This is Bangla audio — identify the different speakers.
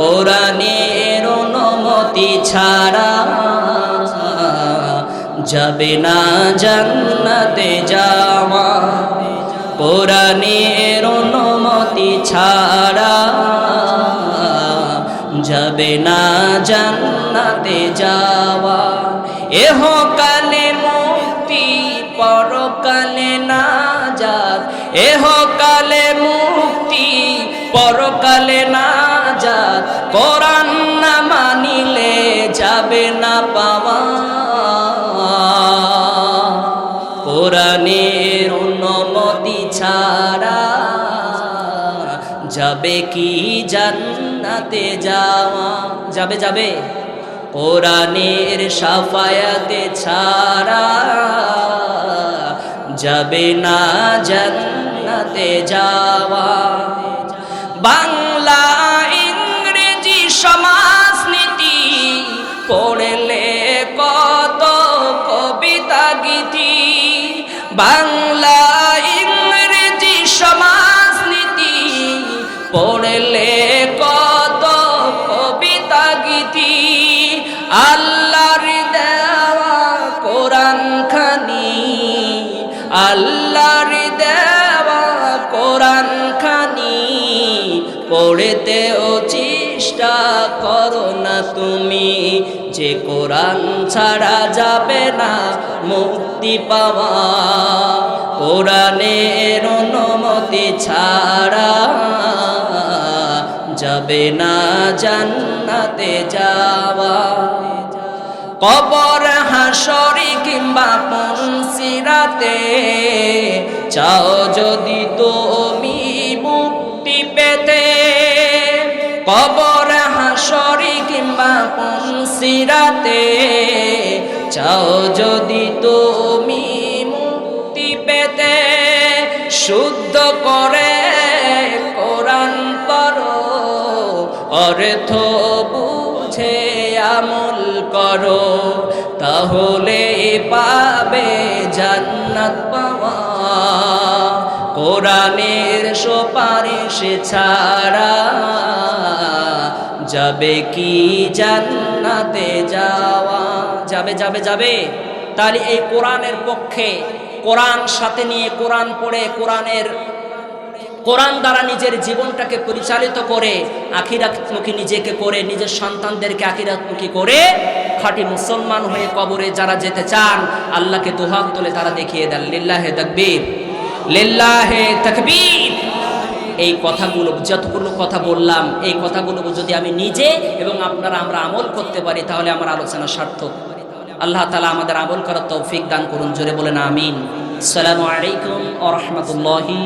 Speaker 1: কোরআনের অনুমতি ছাড়া যাবে না জান্নাতে যাওয়া। কোরআনের অনুমতি ছাড়া যাবে না জান্নাতে যাওয়া। এহ কালে মুক্তি, পরকালে না যাত এহ কালে মুক্তি, পরকালে না যাবে না পাওয়া কোরআনের অনুমতি ছাড়া যাবে কি জান্নাতে যাওয়া? যাবে যাবে। কোরআনের সাফায়াতে ছাড়া যাবে না জান্নাতে যাওয়া। বাংলা বাংলা ইংরেজি সমাজনীতি পড়লে কত কবিতা গীতি। আল্লাহর দেওয়া কোরআন খানি, আল্লাহর দেওয়া কোরআন খানি, পড়েতেও চেষ্টা করো না তুমি। যে কোরআন ছাড়া যাবে না মুক্তি পাওয়া। কোরআনের অনুমতি ছাড়া যাবে না জান্নাতে যাওয়া। কবর, হাসরি কিংবা পনসিরাতে চাও যদি তুমি মুক্তি পেতে। কবর হাসরি কিংবা পনসিরাতে চাও যদি তুমি মুক্তি পেতে, শুদ্ধ করে কোরআন করো অর্থ বুঝে আমল করো, তাহলে পাবে জান্নাত পাওয়া। কোরআনের সুপারিশ ছাড়া যাবে কি জান্নাতে যাওয়া? যাবে যাবে যাবে। তাহলে এই কোরআনের পক্ষে, কোরআন সাথে নিয়ে কোরআন পড়ে, কোরআনের, কোরআন দ্বারা নিজের জীবনটাকে পরিচালিত করে, আখিরাতমুখী নিজেকে করে, নিজের সন্তানদেরকে আখিরাতমুখী করে, খাঁটি মুসলমান হয়ে কবরে যারা যেতে চান, আল্লাহকে দুহাত তুলে তারা দেখিয়ে দেন, লিল্লাহে তকবীর। লিল্লাহে তকবীর। এই কথাগুলো, যতগুলো কথা বললাম, এই কথাগুলো যদি আমি নিজে এবং আপনারা আমরা আমল করতে পারি, তাহলে আমার আলোচনা সার্থক। আল্লাহ তালা আমাদের আমল করার তৌফিক দান করুন, জোরে বলেন আমিন। সালামু আলাইকুম ও রহমতুল্লাহি